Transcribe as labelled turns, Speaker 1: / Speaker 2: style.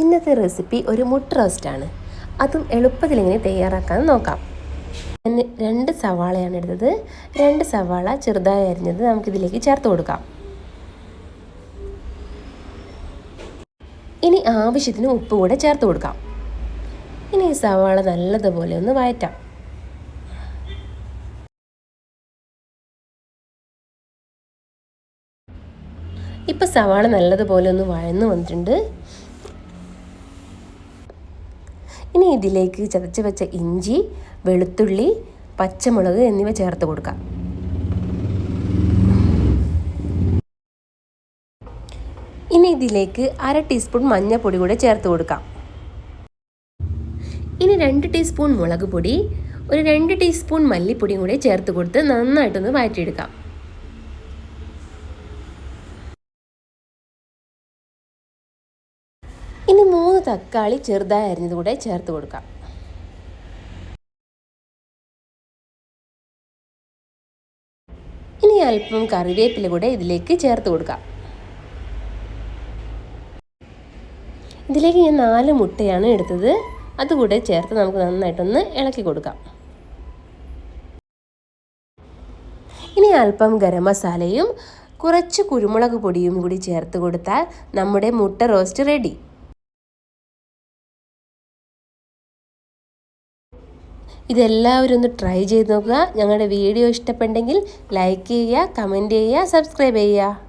Speaker 1: ഇന്നത്തെ റെസിപ്പി ഒരു മുട്ട റോസ്റ്റാണ് അതും എളുപ്പത്തിൽ ഇങ്ങനെ തയ്യാറാക്കാൻ നോക്കാം. രണ്ട് സവാളയാണ് എടുത്തത്. രണ്ട് സവാള ചെറുതായി അരിഞ്ഞത് നമുക്കിതിലേക്ക് ചേർത്ത് കൊടുക്കാം. ഇനി ആവശ്യത്തിന് ഉപ്പ് കൂടെ ചേർത്ത് കൊടുക്കാം. ഇനി ഈ സവാള നല്ലതുപോലെ ഒന്ന് വഴറ്റാം. ഇപ്പം സവാള നല്ലതുപോലെ ഒന്ന് വഴന്നു വന്നിട്ടുണ്ട്. ഇനി ഇതിലേക്ക് ചതച്ച് വെച്ച ഇഞ്ചി വെളുത്തുള്ളി പച്ചമുളക് എന്നിവ ചേർത്ത് കൊടുക്കാം. ഇനി ഇതിലേക്ക് അര ടീസ്പൂൺ മഞ്ഞൾപ്പൊടി കൂടെ ചേർത്ത് കൊടുക്കാം. ഇനി രണ്ട് ടീസ്പൂൺ മുളക് പൊടി ഒരു രണ്ട് ടീസ്പൂൺ മല്ലിപ്പൊടിയും കൂടെ ചേർത്ത് കൊടുത്ത് നന്നായിട്ടൊന്ന് വഴറ്റിയെടുക്കാം. ഇനി മൂന്ന് തക്കാളി ചെറുതായി അരിഞ്ഞത് കൂടെ ചേർത്ത് കൊടുക്കാം. ഇനി അല്പം കറിവേപ്പില കൂടെ ഇതിലേക്ക് ചേർത്ത് കൊടുക്കാം. ഇതിലേക്ക് ഞാൻ നാല് മുട്ടയാണ് എടുത്തത്. അതുകൂടെ ചേർത്ത് നമുക്ക് നന്നായിട്ടൊന്ന് ഇളക്കി കൊടുക്കാം. ഇനി അല്പം ഗരം മസാലയും കുറച്ച് കുരുമുളക് പൊടിയും കൂടി ചേർത്ത് കൊടുത്താൽ നമ്മുടെ മുട്ട റോസ്റ്റ് റെഡി. ഇതെല്ലാവരും ഒന്ന് ട്രൈ ചെയ്ത് നോക്കുക. ഞങ്ങളുടെ വീഡിയോ ഇഷ്ടപ്പെട്ടെങ്കിൽ ലൈക്ക് ചെയ്യുക കമന്റ് ചെയ്യുക സബ്സ്ക്രൈബ് ചെയ്യുക.